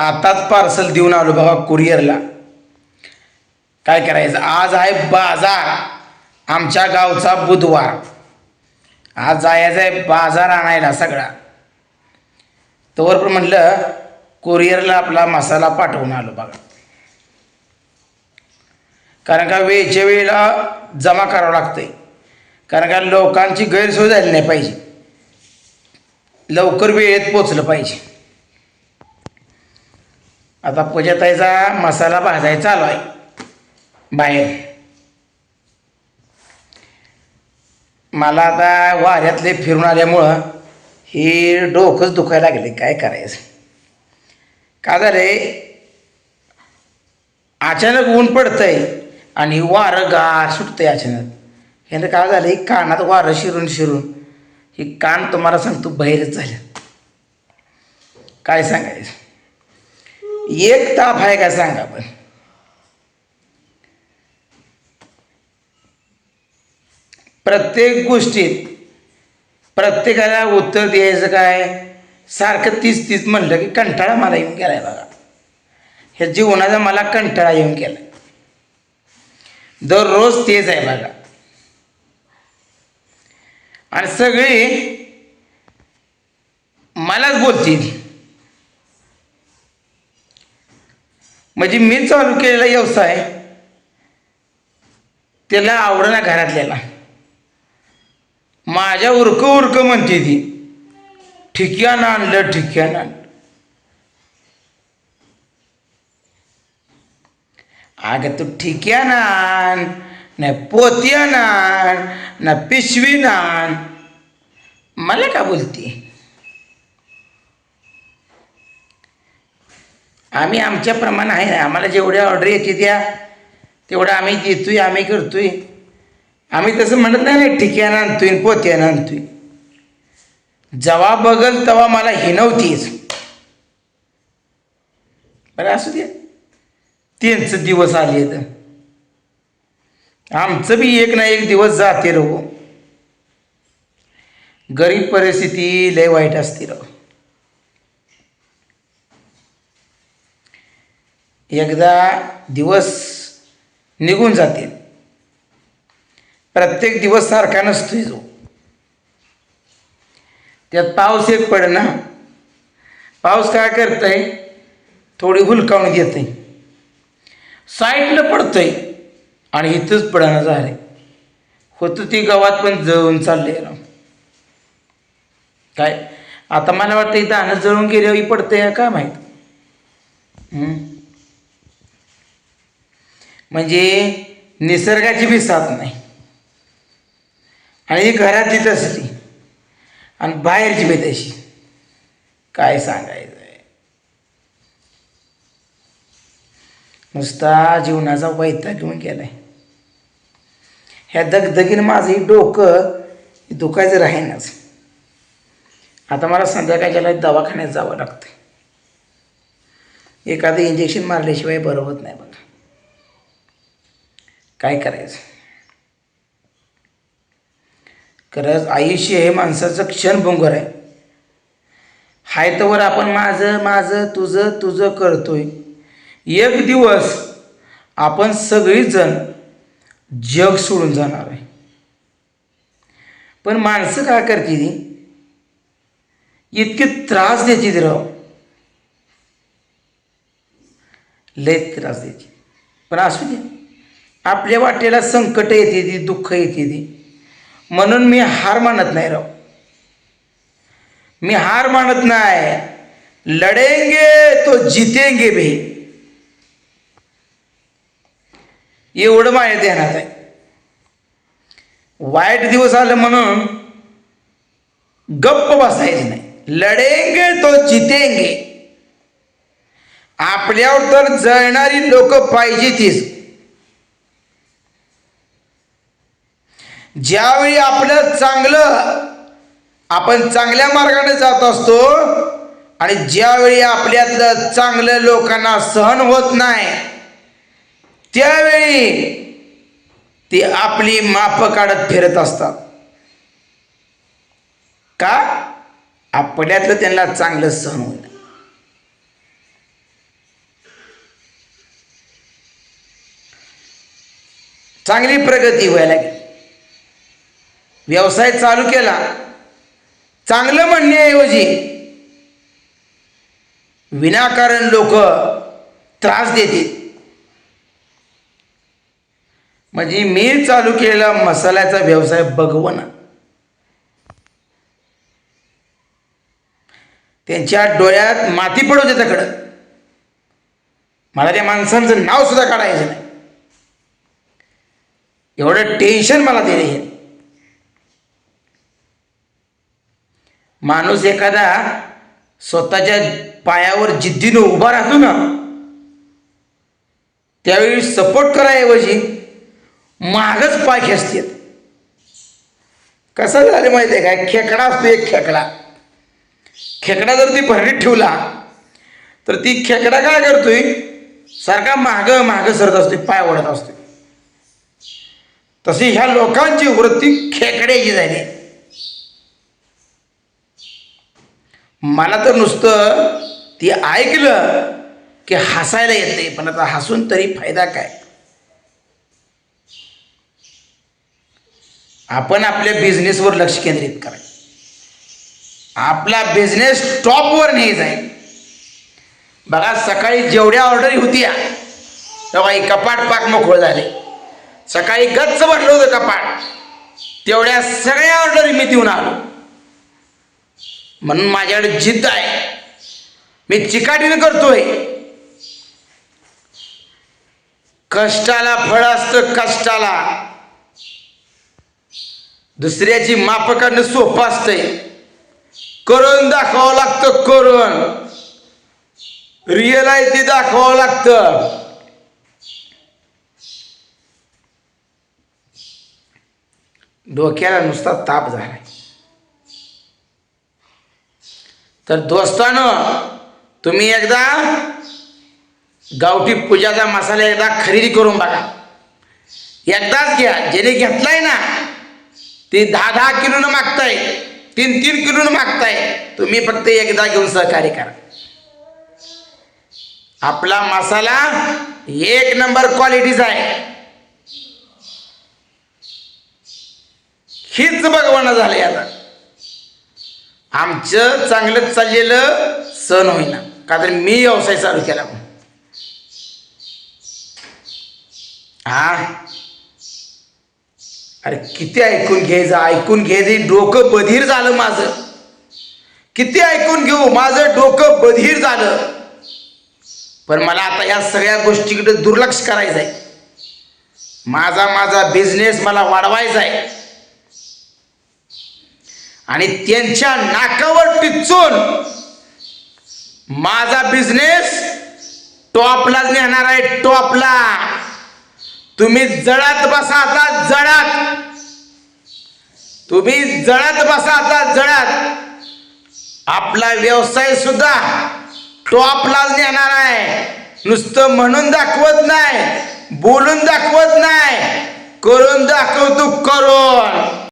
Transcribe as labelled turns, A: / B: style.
A: आताच पार्सल देऊन आलो बघा कुरिअरला काय करायचं? आज आहे बाजार. आमच्या गावचा बुधवार. आज जायचं आहे बाजार आणायला सगळा. तोवर पण म्हटलं कुरिअरला आपला मसाला पाठवून आलो बघा. कारण का वेळच्या वेळेला जमा करावं लागतंय. कारण का लोकांची गैरसोय झाली नाही पाहिजे. लवकर वेळेत पोचलं पाहिजे. आता पूजाताईचा मसाला भाजायचा चालू आहे. बाहेर. मला आता वाऱ्यातले फिरून आल्यामुळं हे डोकंच दुखायला लागले. काय करायचं? का झालंय अचानक ऊन पडतंय आणि वारं गार सुटतंय अचानक. ह्यानं काय झालंय कानात वारं शिरून शिरून हे कान तुम्हाला सांगतो बाहेरच झालं. काय सांगायचं? एक ताप आहे का सांगा पण. प्रत्येक गोष्टीत प्रत्येकाला उत्तर द्यायचं काय? सारखं तीच तीच म्हणलं की कंटाळा मला येऊन गेलाय बघा. ह्या जीवनाचा मला कंटाळा येऊन गेलाय. दररोज तेच आहे बघा. आणि सगळी मलाच बोलतील. म्हणजे मी चालू केलेला व्यवसाय त्याला आवडना घरातल्याला. माझ्या उरक उरक म्हणते ती ठिक्यानं आणलं ठिक्यानं आणलं. अगं तू ठिक्यानं आण ना पोत्यानं आण ना पिशवीनं आण. मला का बोलते? आम्ही आमच्या प्रमाण आहे. ना आम्हाला जेवढ्या ऑर्डर येते त्या तेवढं आम्ही देतोय आम्ही करतोय. आम्ही तसं म्हणत नाही ना ठिक्यानं आणतोय पोत्यानं आणतोय. जेव्हा बघल तेव्हा मला हिनवतीच. बरं असू दे. त्यांचं दिवस आले तर आमचं बी एक ना एक दिवस जाते रो गरीब परिस्थिती लय वाईट असते राहू. एकदा दिवस निघून जातील. प्रत्येक दिवस सारखा नसतोय जो. त्यात पाऊस एक पड ना पाऊस काय करतंय? थोडी हुलकावणी देते साईडला पडतंय आणि इथंच पडणं झालंय. होतं ती गावात पण जळून चालले राव काय? आता मला वाटतं इथं आणत जळून गेल्यावर पडतंय का माहीत? म्हणजे निसर्गाची बी साथ नाही. आणि ही घरातली तसली आणि बाहेरची बी तशी. काय सांगायचं आहे नुसता जीवनाचा वैता घेऊन गेलाय. ह्या दगदगीनं माझं ही डोकं दुखायचं राहीनच. आता मला संध्याकाळच्याला दवाखान्यात जावं लागतं एखादं इंजेक्शन मारल्याशिवाय बरं होत नाही बघा. काय करायचं? खरंच आयुष्य हे माणसाचं क्षणभंगुर आहे. हाय तवर आपण माझं माझं तुझं तुझं करतोय. एक दिवस आपण सगळीजण जग सोडून जाणार आहे. पण माणसं काय करते ती इतके त्रास द्यायची ती राव. लय त्रास द्यायची पण असू दे. आपल्या वाटेला संकट येते ती दुःख येते ती. म्हणून मी हार मानत नाही राव. मी हार मानत नाही. लढेंगे तो जितेंगे भी एवढं माझ्या ध्यानात आहे. वाईट दिवस आलं म्हणून गप्प बसायचे नाही. लढेंगे तो जितेंगे. आपल्यावर तर जळणारी लोक पाहिजे तीच ज्यावेळी आपलं चांगलं आपण चांगल्या मार्गाने जात असतो आणि ज्यावेळी आपल्यातलं चांगलं लोकांना सहन होत नाही त्यावेळी ते आपली माप काढत फिरत असतात. का? आपल्यातलं त्यांना चांगलं सहन होईल चांगली प्रगती व्हायला लागली. व्यवसाय चालू केला. चांगलं म्हणण्याऐवजी विनाकारण लोक त्रास देतील. म्हणजे मी चालू केलेला मसाल्याचा व्यवसाय बघवना त्यांच्या डोळ्यात माती पडू दे त्याकडं मला त्या माणसांचं नाव सुद्धा काढायचं नाही. एवढं टेन्शन मला दिले हे. माणूस एखादा स्वतःच्या पायावर जिद्दीनं उभा राहतो ना त्यावेळी सपोर्ट कराऐवजी मागच पाय खेचतात. कसं झालं माहिती आहे काय खेकडा असतो एक खेकडा. खेकडा जर ती भरणीत ठेवला तर ती खेकडा काय करतोय? सारखा माग माग सरत असतोय पाय ओढत असतोय. तशी ह्या लोकांची वृत्ती खेकड्याची झाली. मला तर नुसतं ती ऐकलं की हसायला येते पण आता हसून तरी फायदा काय? आपण आपल्या बिझनेसवर लक्ष केंद्रित करायचं. आपला बिझनेस टॉपवर नाही जाईल बघा सकाळी जेवढ्या ऑर्डरी होत्या तेव्हा कपाट पाक मोकळ झाले. सकाळी गच्च भरलं होतं कपाट. तेवढ्या सगळ्या ऑर्डरी मी देऊन आलो. म्हणून माझ्याकडे जिद्द आहे. मी चिकाटीनं करतोय. कष्टाला फळ असतं कष्टाला. दुसऱ्याची माप काढणं सोपं असतंय. करून दाखवावं लागतं करून. रिअल आहे ते दाखवावं लागतं. डोक्याला नुसता ताप झालाय. तर दोस्तानं तुम्ही एकदा गावठी पूजाचा मसाला एकदा खरेदी करून बघा. एकदाच घ्या. ज्याने घेतलाय ना ते दहा दहा किलोनं मागताय तीन तीन किलोनं मागताय तुम्ही फक्त एकदा घेऊन सहकार्य करा. आपला मसाला एक नंबर क्वालिटीचा आहे. हीच भगवान झालंय आता. आमचं चांगलं चाललेलं सण होईना. का तर मी व्यवसाय चालू केला हा? अरे किती ऐकून घ्यायचं ऐकून घ्यायचं डोकं बधीर झालं माझं. किती ऐकून घेऊ माझं डोकं बधीर झालं. पण मला आता या सगळ्या गोष्टीकडे दुर्लक्ष करायचं आहे माझा माझा बिझनेस मला वाढवायचा आहे आणि त्यांच्या नाकावर टिचून माझा बिझनेस टॉपलाच नेणार आहे टॉपला. तुम्ही जळत बसा आता जळत. तुम्ही जळत बसा आता जळत. आपला व्यवसाय सुद्धा टॉपलाच नेणार आहे. नुसतं म्हणून दाखवत नाही बोलून दाखवत नाही करून दाखवतो करून.